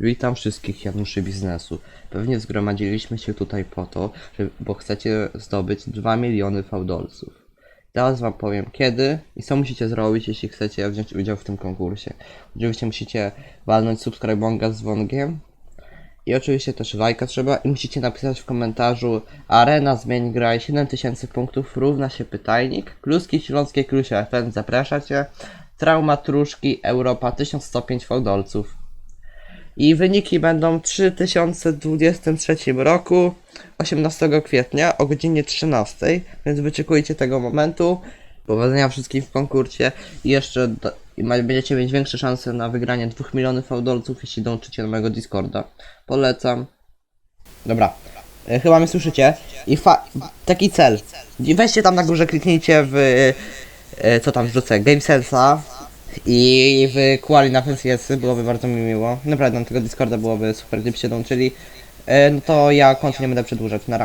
Witam wszystkich Januszy Biznesu. Pewnie zgromadziliśmy się tutaj po to, że, bo chcecie zdobyć 2 miliony fałdolców. Teraz wam powiem kiedy i co musicie zrobić, jeśli chcecie wziąć udział w tym konkursie. Oczywiście musicie walnąć subskrybonga z dzwonkiem i oczywiście też lajka trzeba i musicie napisać w komentarzu Arena zmień graj 7000 punktów równa się pytajnik Kluski Śląskie Klusie FN zaprasza cię Trauma Truszki Europa 1105 fałdolców i wyniki będą w 3023 roku 18 kwietnia o godzinie 13, więc wyczekujcie tego momentu. Powodzenia wszystkim w konkursie i jeszcze do, i będziecie mieć większe szanse na wygranie 2 milionów fałdolców, jeśli dołączycie do mojego Discorda. Polecam. Dobra, e, chyba mnie słyszycie. I fa- taki cel. Weźcie tam na górze, kliknijcie w e, co tam wrzucę, GameSense'a i w Quali na FNCS byłoby bardzo mi miło. Naprawdę na tego Discorda byłoby super, gdybyście dołączyli. E, No to ja kończę, nie będę przedłużać. Nara.